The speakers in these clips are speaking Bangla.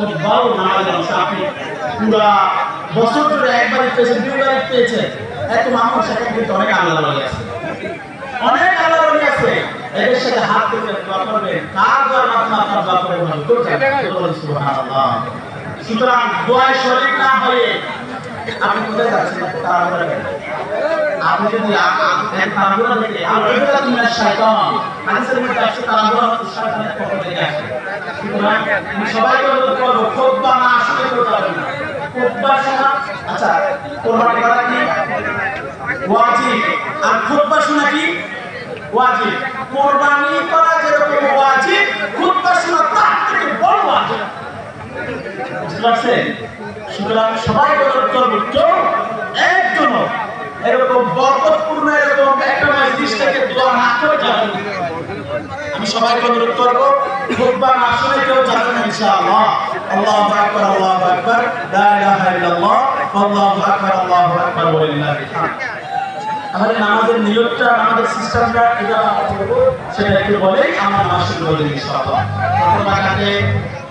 খুতবাও নামাজের অংশ আপনি পুরা বছর এত মানুষ এখন কিন্তু অনেক আল্লাহ বলে আছে। অনেক আল্লাহ বলে আছে। এদের সাথে কার দোয়ার মাধ্যমে সুতরাং দোয়ায় শরীক না হয়ে আপনি কোথায় যাচ্ছেন তাড়াহুড়া করেন। আপনি যদি তাড়াহুড়া থেকে আল্লাহ তুমি শয়তান। হাদিসের মধ্যে আছে তাড়াহুড়া শয়তানের পক্ষ থেকে আসে। সুতরাং আমি সবাইকে অনুরোধ না, আসলে না। শোনা আচ্ছা কি? আর শোনা কি? কোরবানি করা যেরকম শোনা তার থেকে বড় বুঝতে পারছেন? সুতরাং সবাই কেউ একজন এরকম বরকতপূর্ণ এরকম একটা মসজিদ থেকে দোয়া না করে যাবেন আমি সবাইকে অনুরোধ করব খুতবা না কেউ যাবেন ইনশাআল্লাহ। আল্লাহু আকবার আল্লাহু আকবার, লা ইলাহা ইল্লাল্লাহ, আল্লাহু আকবার আল্লাহু আকবার ওয়া লিল্লাহিল হামদ নামাজের নিয়তটা, আমাদের সিস্টেমটা, এটা সেটা একটু বলে আমার নামাজ শুরু করে ইনশাআল্লাহ। আপনারা যারা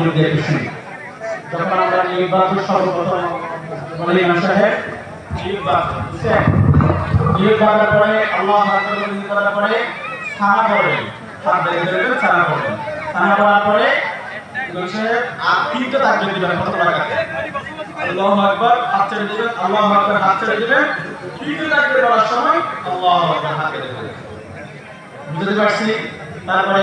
একটু শুনি যখন আমরা নির্বাচন সর্বপ্রথম ইমাম সাহেব নির্বাচন নির্বাচন পরে আল্লাহ নির্বাচন পড়বেন হাত বের করবেন সানা পড়বেন সানা পরে তিনটা তাকবীর দিবেন, কত রাখাতে আল্লাহু আকবার ছেড়ে ছেড়ে ছেড়ে তারপরে